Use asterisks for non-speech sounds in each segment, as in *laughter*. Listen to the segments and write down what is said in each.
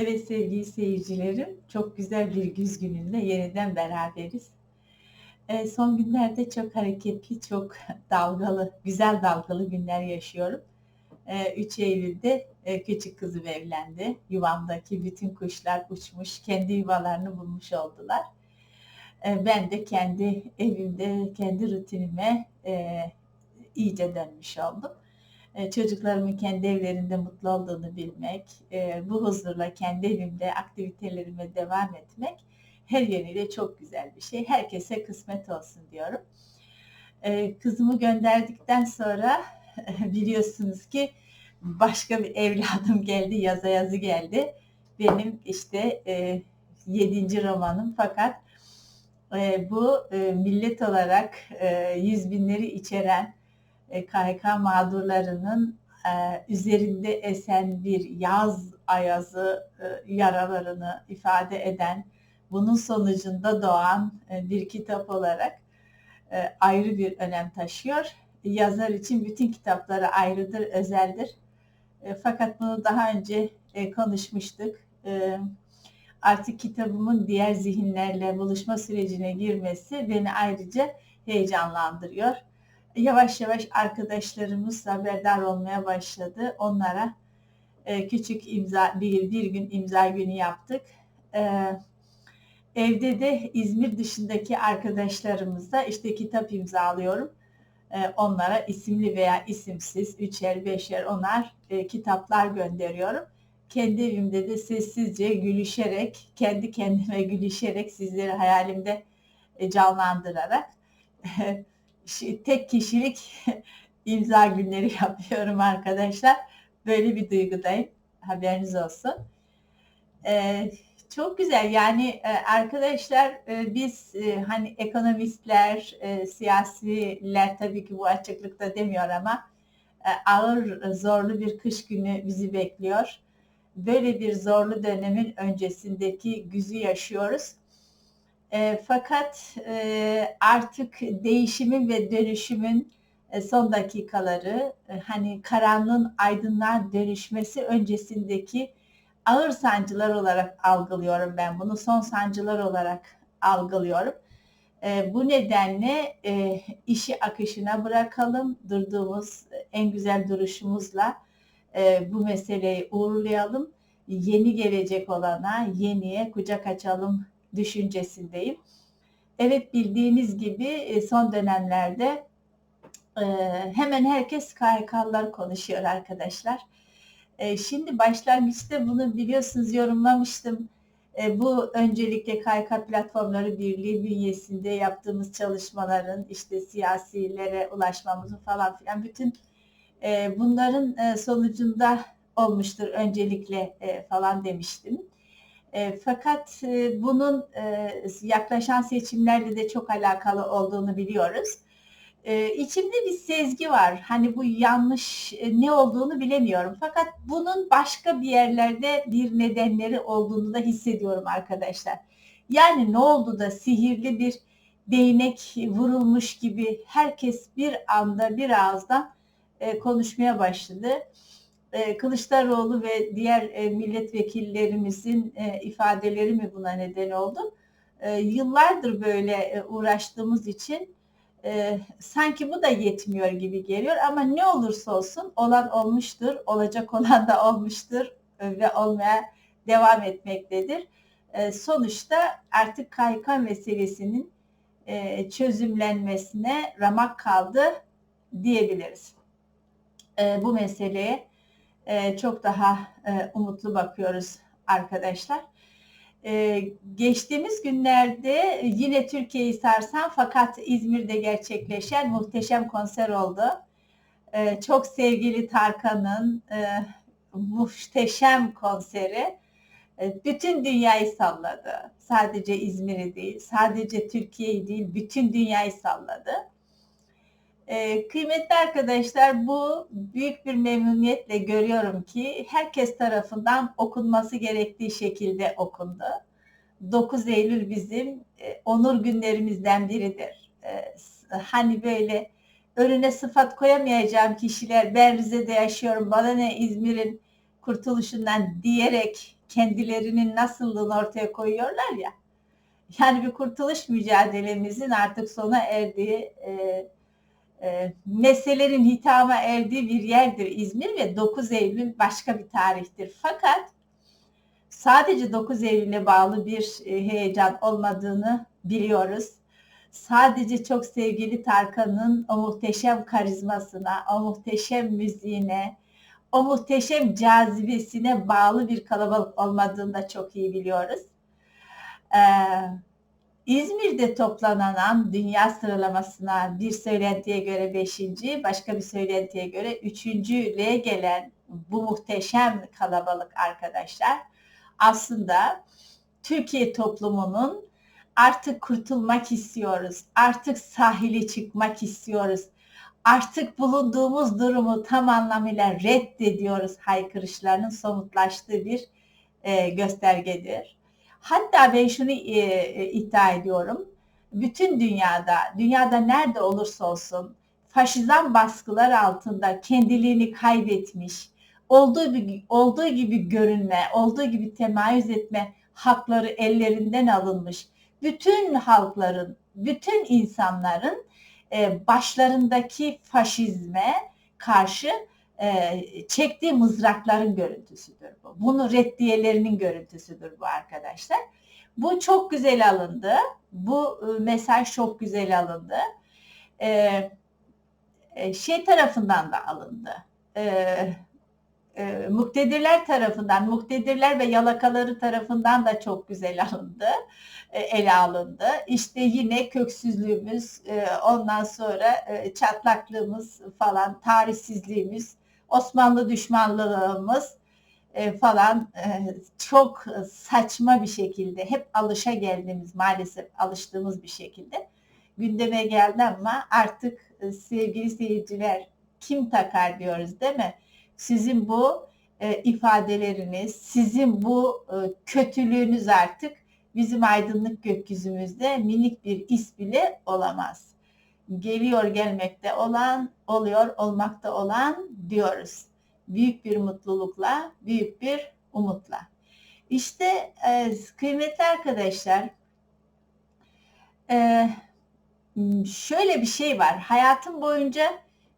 Evet sevgili seyircilerim, çok güzel bir güz gününde yeniden beraberiz. Eee, son günlerde çok hareketli, çok *laughs* dalgalı, güzel dalgalı günler yaşıyorum. Eee, 3 Eylül'de eee, küçük kızım evlendi. Yuvamdaki bütün kuşlar uçmuş, kendi yuvalarını bulmuş oldular. Eee, ben de kendi evimde, kendi rutinime eee, iyice dönmüş oldum. Eee, çocuklarımın kendi evlerinde mutlu olduğunu bilmek, eee, bu huzurla kendi evimde aktivitelerime devam etmek her yönüyle çok güzel bir şey. Herkese kısmet olsun diyorum. Eee, kızımı gönderdikten sonra *laughs* biliyorsunuz ki başka bir evladım geldi, yaza yazı geldi. Benim işte eee 7. romanım fakat bu millet olarak yüz binleri içeren e, KHK mağdurlarının e, üzerinde esen bir yaz ayazı e, yaralarını ifade eden, bunun sonucunda doğan e, bir kitap olarak e, ayrı bir önem taşıyor. Yazar için bütün kitapları ayrıdır, özeldir. E, fakat bunu daha önce e, konuşmuştuk. E, artık kitabımın diğer zihinlerle buluşma sürecine girmesi beni ayrıca heyecanlandırıyor yavaş yavaş arkadaşlarımız haberdar olmaya başladı. Onlara e, küçük imza bir, bir gün imza günü yaptık. E, evde de İzmir dışındaki arkadaşlarımızla işte kitap imzalıyorum. E, onlara isimli veya isimsiz üçer beşer onar e, kitaplar gönderiyorum. Kendi evimde de sessizce gülüşerek, kendi kendime gülüşerek sizleri hayalimde e, *laughs* tek kişilik *laughs* imza günleri *laughs* yapıyorum arkadaşlar. Böyle bir duygudayım. Haberiniz olsun. Ee, çok güzel yani e, arkadaşlar e, biz e, hani ekonomistler, siyasiler tabii ki bu açıklıkta demiyor ama ağır zorlu bir kış günü bizi bekliyor. Böyle bir zorlu dönemin öncesindeki güzü yaşıyoruz. E, fakat e, artık değişimin ve dönüşümün e, son dakikaları e, hani karanlığın aydınlığa dönüşmesi öncesindeki ağır sancılar olarak algılıyorum ben bunu. Son sancılar olarak algılıyorum. E, bu nedenle e, işi akışına bırakalım. Durduğumuz en güzel duruşumuzla e, bu meseleyi uğurlayalım. Yeni gelecek olana, yeniye kucak açalım düşüncesindeyim. Evet bildiğiniz gibi e, son dönemlerde e, hemen herkes KHK'lılar konuşuyor arkadaşlar. E, şimdi başlangıçta bunu biliyorsunuz yorumlamıştım. Bu öncelikle KYK Platformları Birliği bünyesinde yaptığımız çalışmaların işte siyasilere ulaşmamızı falan filan bütün bunların sonucunda olmuştur öncelikle falan demiştim. E, fakat e, bunun e, yaklaşan seçimlerle de çok alakalı olduğunu biliyoruz. E, içimde bir sezgi var. Hani bu yanlış e, ne olduğunu bilemiyorum. Fakat bunun başka bir yerlerde bir nedenleri olduğunu da hissediyorum arkadaşlar. Yani ne oldu da sihirli bir değnek vurulmuş gibi herkes bir anda bir ağızdan e, konuşmaya başladı e, Kılıçdaroğlu ve diğer e, milletvekillerimizin e, ifadeleri mi buna neden oldu? Yıllardır böyle uğraştığımız için sanki bu da yetmiyor gibi geliyor ama ne olursa olsun olan olmuştur, olacak *laughs* olan da olmuştur ve olmaya devam etmektedir. Sonuçta artık KYK meselesinin e, çözümlenmesine ramak kaldı diyebiliriz. Bu meseleye e, çok daha e, umutlu bakıyoruz arkadaşlar. E, geçtiğimiz günlerde yine Türkiye'yi sarsan fakat İzmir'de gerçekleşen muhteşem konser oldu. E, çok sevgili Tarkan'ın e, muhteşem konseri e, bütün dünyayı salladı. Sadece İzmir'i değil, sadece Türkiye'yi değil, bütün dünyayı salladı. Ee, kıymetli arkadaşlar bu büyük bir memnuniyetle görüyorum ki herkes tarafından okunması gerektiği şekilde okundu. 9 Eylül bizim e, onur günlerimizden biridir. E, hani böyle önüne sıfat koyamayacağım kişiler ben Rize'de yaşıyorum bana ne İzmir'in kurtuluşundan diyerek kendilerinin nasıllığını ortaya koyuyorlar ya. Yani bir kurtuluş mücadelemizin artık sona erdiği e, e, meselelerin hitama erdiği bir yerdir İzmir ve 9 Eylül başka bir tarihtir. Fakat sadece 9 Eylül'e bağlı bir e, heyecan olmadığını biliyoruz. Sadece çok sevgili Tarkan'ın o muhteşem karizmasına, o muhteşem müziğine, o muhteşem cazibesine bağlı bir kalabalık olmadığını da çok iyi biliyoruz. Ee, İzmir'de toplanan dünya sıralamasına bir söylentiye göre beşinci, başka bir söylentiye göre üçüncülüğe gelen bu muhteşem kalabalık arkadaşlar aslında Türkiye toplumunun artık kurtulmak istiyoruz, artık sahile çıkmak istiyoruz, artık bulunduğumuz durumu tam anlamıyla reddediyoruz haykırışlarının somutlaştığı bir e, göstergedir. Hatta ben şunu e, e, iddia ediyorum. Bütün dünyada, dünyada nerede olursa olsun faşizan baskılar altında kendiliğini kaybetmiş, olduğu, olduğu gibi görünme, olduğu gibi temayüz etme hakları ellerinden alınmış. Bütün halkların, bütün insanların e, başlarındaki faşizme karşı çektiği mızrakların görüntüsüdür bu. Bunu reddiyelerinin görüntüsüdür bu arkadaşlar. Bu çok güzel alındı. Bu e, mesaj çok güzel alındı. E, e, şey tarafından da alındı. E, e, muktedirler tarafından, muktedirler ve yalakaları tarafından da çok güzel alındı, e, ele alındı. İşte yine köksüzlüğümüz, e, ondan sonra e, çatlaklığımız falan, tarihsizliğimiz, Osmanlı düşmanlığımız e, falan e, çok saçma bir şekilde hep alışa geldiğimiz maalesef alıştığımız bir şekilde gündeme geldi ama artık e, sevgili seyirciler kim takar diyoruz değil mi? Sizin bu ifadeleriniz, sizin bu kötülüğünüz artık bizim aydınlık gökyüzümüzde minik bir is bile olamaz geliyor gelmekte olan, oluyor olmakta olan diyoruz. Büyük bir mutlulukla, büyük bir umutla. İşte e, kıymetli arkadaşlar, e, şöyle bir şey var. Hayatım boyunca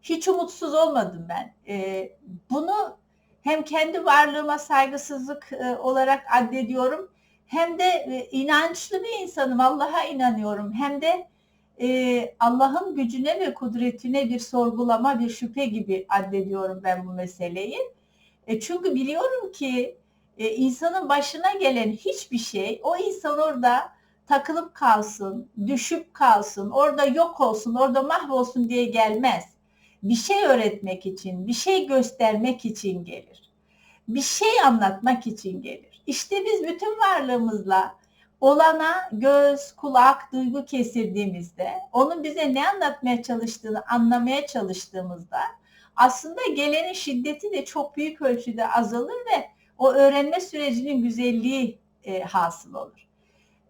hiç umutsuz olmadım ben. E, bunu hem kendi varlığıma saygısızlık e, olarak addediyorum, hem de e, inançlı bir insanım. Allah'a inanıyorum. Hem de e, Allah'ın gücüne ve kudretine bir sorgulama, bir şüphe gibi addediyorum ben bu meseleyi. E, çünkü biliyorum ki e, insanın başına gelen hiçbir şey o insan orada takılıp kalsın, düşüp kalsın, orada yok olsun, orada mahvolsun diye gelmez. Bir şey öğretmek için, bir şey göstermek için gelir. Bir şey anlatmak için gelir. İşte biz bütün varlığımızla olana göz, kulak, duygu kesirdiğimizde, onun bize ne anlatmaya çalıştığını anlamaya çalıştığımızda aslında gelenin şiddeti de çok büyük ölçüde azalır ve o öğrenme sürecinin güzelliği e, hasıl olur.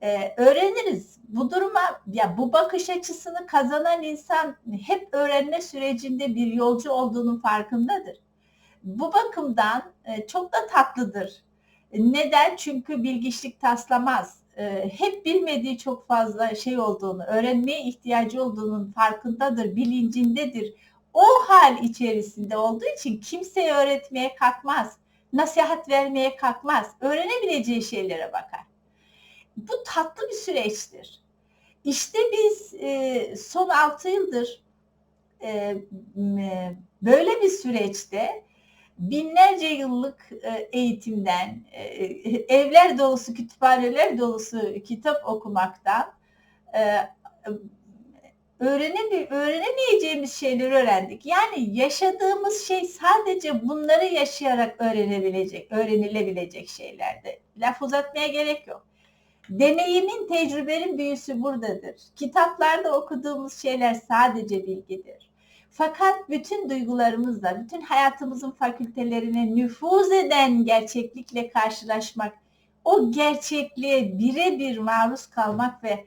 E, öğreniriz. Bu duruma, ya bu bakış açısını kazanan insan hep öğrenme sürecinde bir yolcu olduğunun farkındadır. Bu bakımdan e, çok da tatlıdır. Neden? Çünkü bilgiçlik taslamaz hep bilmediği çok fazla şey olduğunu, öğrenmeye ihtiyacı olduğunun farkındadır, bilincindedir. O hal içerisinde olduğu için kimseye öğretmeye kalkmaz, nasihat vermeye kalkmaz, öğrenebileceği şeylere bakar. Bu tatlı bir süreçtir. İşte biz e, son 6 yıldır e, böyle bir süreçte binlerce yıllık e, eğitimden, e, evler dolusu, kütüphaneler dolusu kitap okumaktan e, öğrenem öğrenemeyeceğimiz şeyleri öğrendik. Yani yaşadığımız şey sadece bunları yaşayarak öğrenebilecek, öğrenilebilecek şeylerdi. Laf uzatmaya gerek yok. Deneyimin, tecrübenin büyüsü buradadır. Kitaplarda okuduğumuz şeyler sadece bilgidir. Fakat bütün duygularımızla, bütün hayatımızın fakültelerine nüfuz eden gerçeklikle karşılaşmak, o gerçekliğe birebir maruz kalmak ve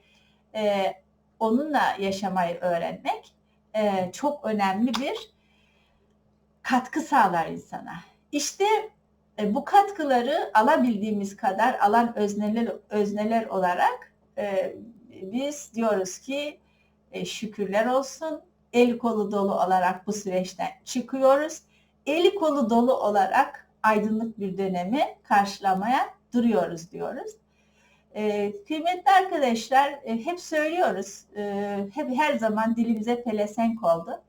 e, onunla yaşamayı öğrenmek e, çok önemli bir katkı sağlar insana. İşte E, bu katkıları alabildiğimiz kadar alan özneler, özneler olarak e, biz diyoruz ki e, şükürler olsun. El kolu dolu olarak bu süreçten çıkıyoruz. Eli kolu dolu olarak aydınlık bir dönemi karşılamaya duruyoruz diyoruz. E, kıymetli arkadaşlar e, hep söylüyoruz, e, hep her zaman dilimize pelesenk oldu.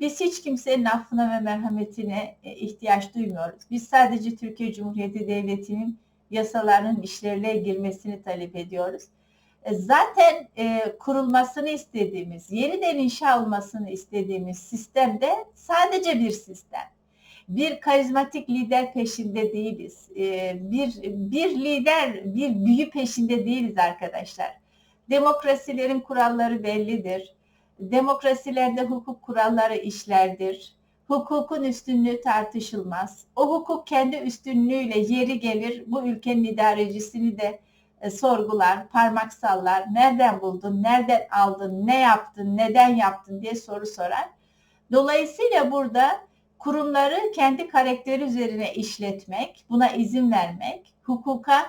Biz hiç kimsenin affına ve merhametine e, ihtiyaç duymuyoruz. Biz sadece Türkiye Cumhuriyeti Devleti'nin yasalarının işlerine girmesini talep ediyoruz. E, zaten e, kurulmasını istediğimiz, yeniden inşa olmasını istediğimiz sistem de sadece bir sistem. Bir karizmatik lider peşinde değiliz. E, bir, bir lider, bir büyü peşinde değiliz arkadaşlar. Demokrasilerin kuralları bellidir. Demokrasilerde hukuk kuralları işlerdir. Hukukun üstünlüğü tartışılmaz. O hukuk kendi üstünlüğüyle yeri gelir bu ülkenin idarecisini de e, sorgular, parmak sallar, nereden buldun, nereden aldın, ne yaptın, neden yaptın diye soru sorar. Dolayısıyla burada kurumları kendi karakteri üzerine işletmek, buna izin vermek, hukuka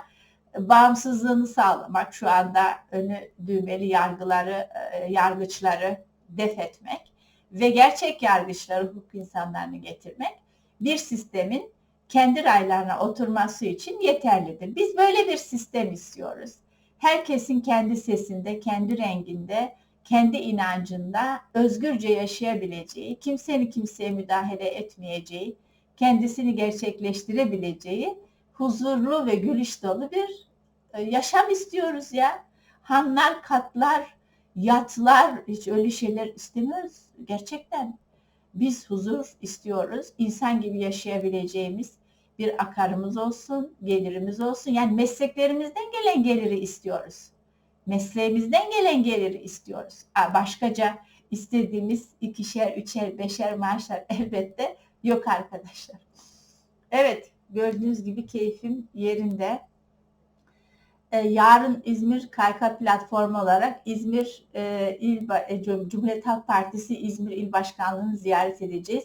bağımsızlığını sağlamak, şu anda önü düğmeli yargıları, e, yargıçları def etmek ve gerçek yargıçları, hukuk insanlarını getirmek bir sistemin kendi raylarına oturması için yeterlidir. Biz böyle bir sistem istiyoruz. Herkesin kendi sesinde, kendi renginde, kendi inancında özgürce yaşayabileceği, kimsenin kimseye müdahale etmeyeceği, kendisini gerçekleştirebileceği huzurlu ve gülüş dolu bir e, yaşam istiyoruz ya. Hanlar, katlar, yatlar hiç öyle şeyler istemiyoruz gerçekten. Biz huzur istiyoruz. İnsan gibi yaşayabileceğimiz bir akarımız olsun, gelirimiz olsun. Yani mesleklerimizden gelen geliri istiyoruz. Mesleğimizden gelen geliri istiyoruz. Başkaca istediğimiz ikişer, üçer, beşer maaşlar *laughs* elbette yok arkadaşlar. Evet, gördüğünüz gibi keyfim yerinde. Ee, yarın İzmir KYK platformu olarak İzmir e, İl e, Cumhuriyet Halk Partisi İzmir İl Başkanlığı'nı ziyaret edeceğiz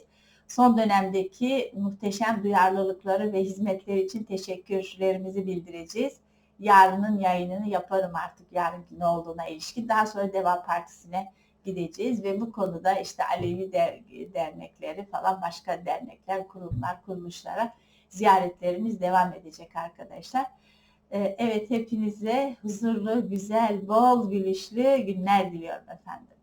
son dönemdeki muhteşem duyarlılıkları ve hizmetleri için teşekkürlerimizi bildireceğiz. Yarının yayınını yaparım artık yarın ne olduğuna ilişkin. Daha sonra Deva Partisi'ne gideceğiz ve bu konuda işte Alevi dernekleri falan başka dernekler, kurumlar, kuruluşlara ziyaretlerimiz devam edecek arkadaşlar. Ee, evet hepinize huzurlu, güzel, bol gülüşlü günler diliyorum efendim.